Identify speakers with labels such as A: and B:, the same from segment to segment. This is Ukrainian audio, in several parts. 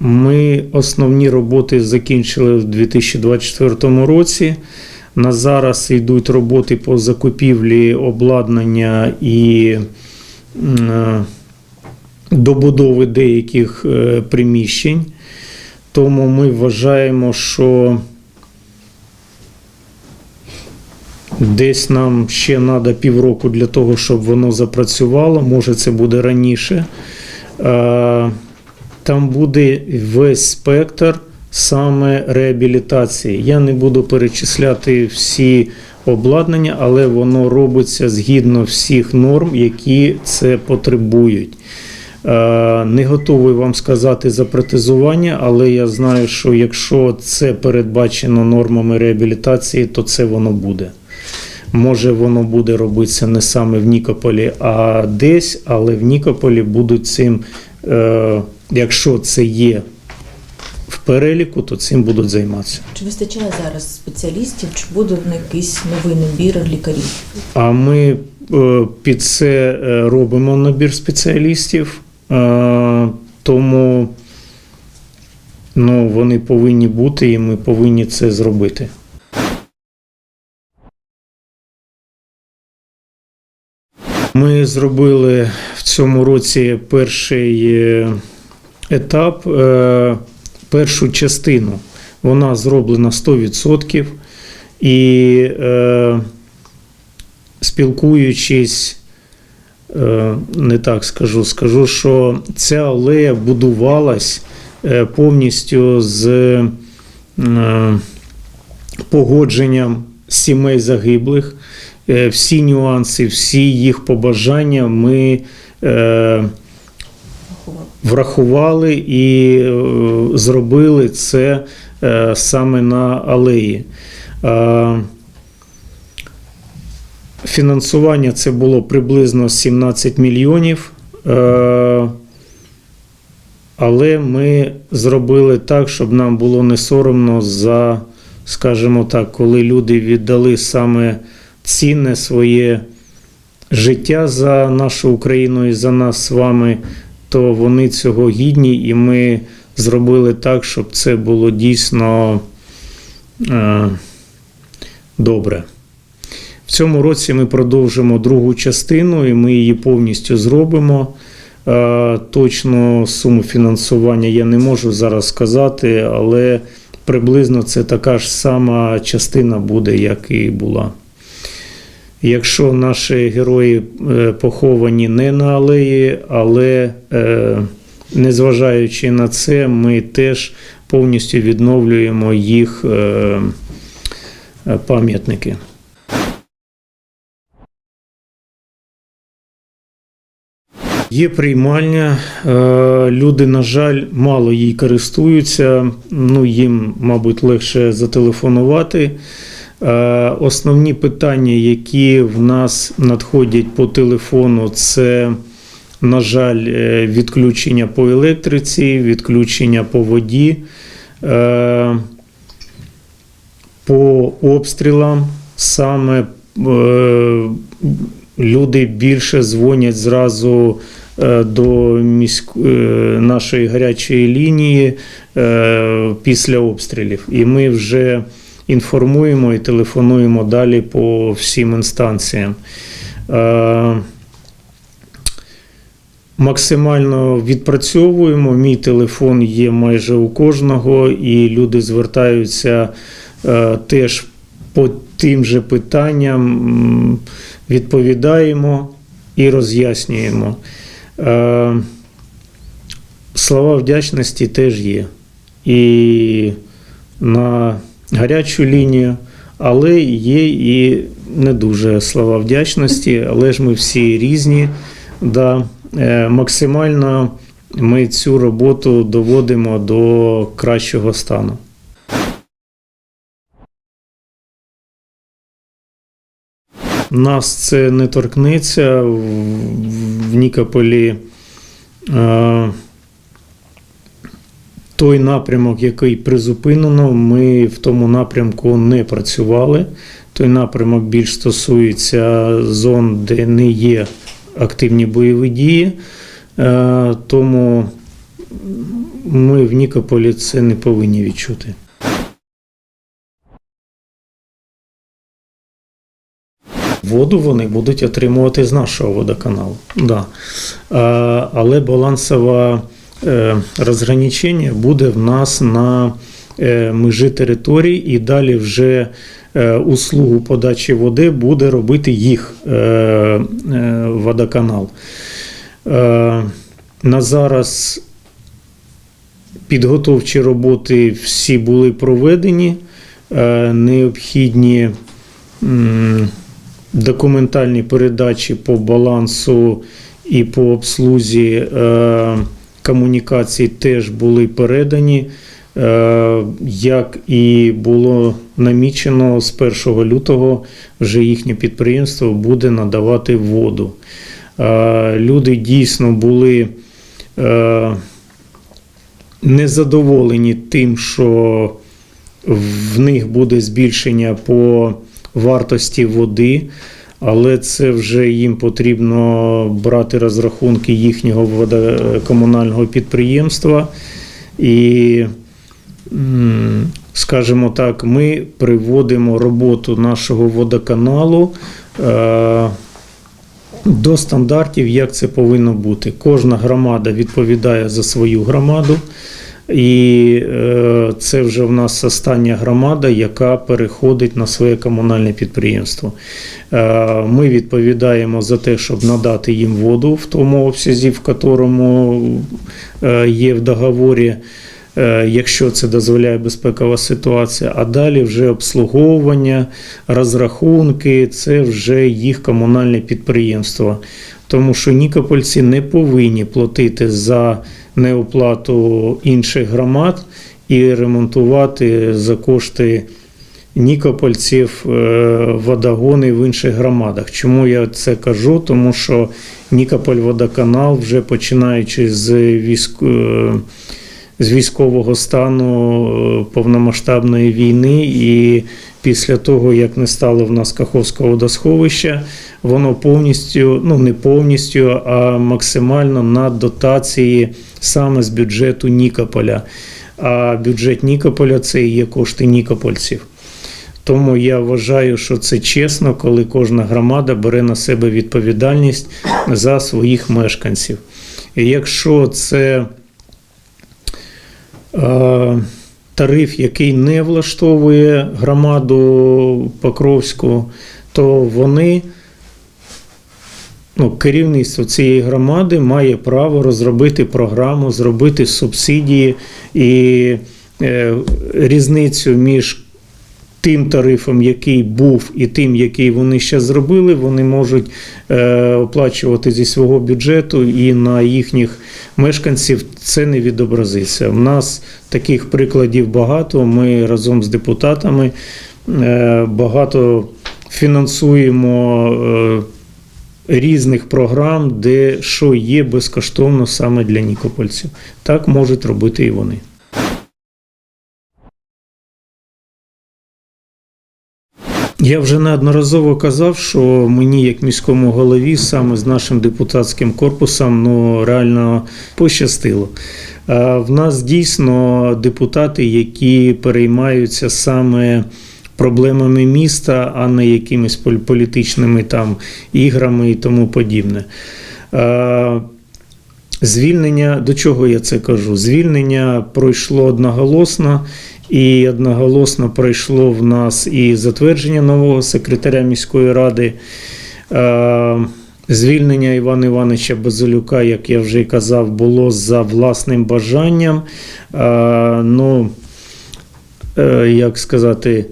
A: Ми основні роботи закінчили в 2024 році. На зараз йдуть роботи по закупівлі обладнання і е, добудови деяких е, приміщень. Тому ми вважаємо, що десь нам ще треба півроку для того, щоб воно запрацювало. Може, це буде раніше. Там буде весь спектр саме реабілітації. Я не буду перечисляти всі обладнання, але воно робиться згідно всіх норм, які це потребують. Е, Не готовий вам сказати за протезування, але я знаю, що якщо це передбачено нормами реабілітації, то це воно буде. Може, воно буде робитися не саме в Нікополі, а десь, але в Нікополі будуть цим, е, якщо це є в переліку, то цим будуть займатися.
B: Чи вистачає зараз спеціалістів, чи буде якийсь новий набір лікарів?
A: А ми е, під це е, робимо набір спеціалістів, е, тому ну, вони повинні бути, і ми повинні це зробити. Ми зробили в цьому році перший етап, е, першу частину. Вона зроблена 100%. І е, спілкуючись, е, не так скажу, скажу, що ця алея будувалась е, повністю з погодженням сімей загиблих. Всі нюанси, всі їх побажання ми. Врахували і е, зробили це е, саме на алеї. Фінансування це було приблизно 17 мільйонів. Е, Але ми зробили так, щоб нам було не соромно за, скажімо так, коли люди віддали саме цінне своє життя за нашу Україну і за нас з вами, то вони цього гідні, і ми зробили так, щоб це було дійсно е, добре. В цьому році ми продовжимо другу частину, і ми її повністю зробимо. Е, Точну суму фінансування я не можу зараз сказати, але приблизно це така ж сама частина буде, як і була. Якщо наші герої е, поховані не на алеї, але е, незважаючи на це, ми теж повністю відновлюємо їх е, пам'ятники. Є приймальня, люди, на жаль, мало їй користуються. Ну, їм, мабуть, легше зателефонувати. Е, Основні питання, які в нас надходять по телефону, це, на жаль, е, відключення по електриці, відключення по воді, е, по обстрілам. Саме люди більше дзвонять зразу до міськ... нашої гарячої лінії після обстрілів. І ми вже інформуємо і телефонуємо далі по всім інстанціям. Е, Максимально відпрацьовуємо. Мій телефон є майже у кожного, і люди звертаються е, теж по тим же питанням, відповідаємо і роз'яснюємо. Е, Слова вдячності теж є. І на гарячу лінію, але є і не дуже слова вдячності, але ж ми всі різні. Да. Е, Максимально ми цю роботу доводимо до кращого стану. Нас це не торкнеться в в Нікополі. Е, Той напрямок, який призупинено, ми в тому напрямку не працювали. Той напрямок більш стосується зон, де не є активні бойові дії. Е, Тому ми в Нікополі це не повинні відчути. Воду вони будуть отримувати з нашого водоканалу. Да. Але балансове е, розграничення буде в нас на е, межі територій, і далі вже е, услугу подачі води буде робити їх е, е, водоканал. Е, на зараз підготовчі роботи всі були проведені, е, необхідні документальні передачі по балансу і по обслузі е, комунікацій теж були передані. Е, Як і було намічено з 1 лютого, вже їхнє підприємство буде надавати воду. Е, Люди дійсно були е, незадоволені тим, що в них буде збільшення по вартості води, але це вже їм потрібно брати розрахунки їхнього водокомунального підприємства. І, скажімо так, ми приводимо роботу нашого водоканалу. е, До стандартів, як це повинно бути. Кожна громада відповідає за свою громаду, і е, це вже в нас остання громада, яка переходить на своє комунальне підприємство. Е, Ми відповідаємо за те, щоб надати їм воду в тому обсязі, в якому е, є в договорі. Якщо це дозволяє безпекова ситуація, а далі вже обслуговування, розрахунки це вже їх комунальне підприємство. Тому що нікопольці не повинні платити за неоплату інших громад і ремонтувати за кошти нікопольців е, водогони в інших громадах. Чому я це кажу? Тому що Нікополь водоканал, вже починаючи з військ... з військового стану е, повномасштабної війни, і після того, як не стало в нас Каховського водосховища, воно повністю, ну не повністю, а максимально на дотації саме з бюджету Нікополя. А бюджет Нікополя це і є кошти нікопольців. Тому я вважаю, що це чесно, коли кожна громада бере на себе відповідальність за своїх мешканців. І якщо це тариф, який не влаштовує громаду Покровську, то вони, ну, керівництво цієї громади має право розробити програму, зробити субсидії і е, різницю між тим тарифом, який був, і тим, який вони ще зробили, вони можуть е, оплачувати зі свого бюджету і на їхніх мешканців це не відобразиться. У нас таких прикладів багато. Ми разом з депутатами е, багато фінансуємо. Е, Різних програм, де що є безкоштовно саме для нікопольців. Так можуть робити і вони. Я вже неодноразово казав, що мені, як міському голові, саме з нашим депутатським корпусом, ну реально пощастило. В нас дійсно депутати, які переймаються саме проблемами міста, а не якимись політичними там іграми і тому подібне. Звільнення, до чого я це кажу? Звільнення пройшло одноголосно, і одноголосно пройшло в нас і затвердження нового секретаря міської ради. Е, Звільнення Івана Івановича Базилюка, як я вже казав, було за власним бажанням. Е, Ну, е, як сказати,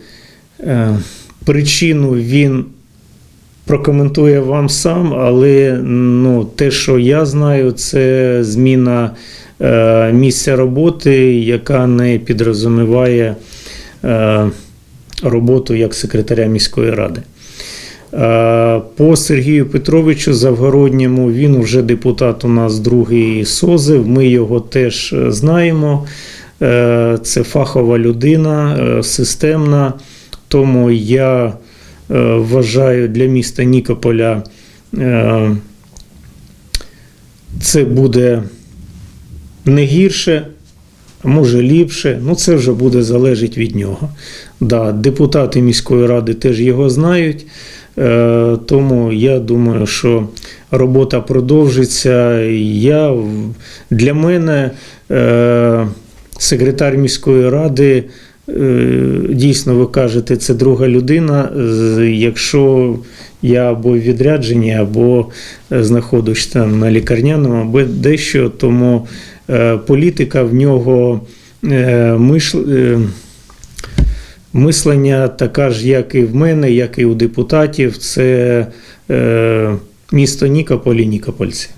A: причину він прокоментує вам сам, але ну, те, що я знаю, це зміна е, місця роботи, яка не підрозуміває е, роботу як секретаря міської ради. Е, По Сергію Петровичу Завгородньому він вже депутат у нас другий созив. Ми його теж е, знаємо. Е, Це фахова людина, системна. Тому я вважаю для міста Нікополя е, це буде не гірше, може ліпше. Ну, це вже буде залежати від нього. Да, депутати міської ради теж його знають. Е, тому я думаю, що робота продовжиться. Я, для мене е, секретар міської ради. Е, Дійсно, ви кажете, це друга людина. Якщо я або в відрядженні, або е, знаходжусь там на лікарняному, або дещо, тому е, політика в нього мислення така ж, як і в мене, як і у депутатів. Це місто Нікополь і Нікопольці.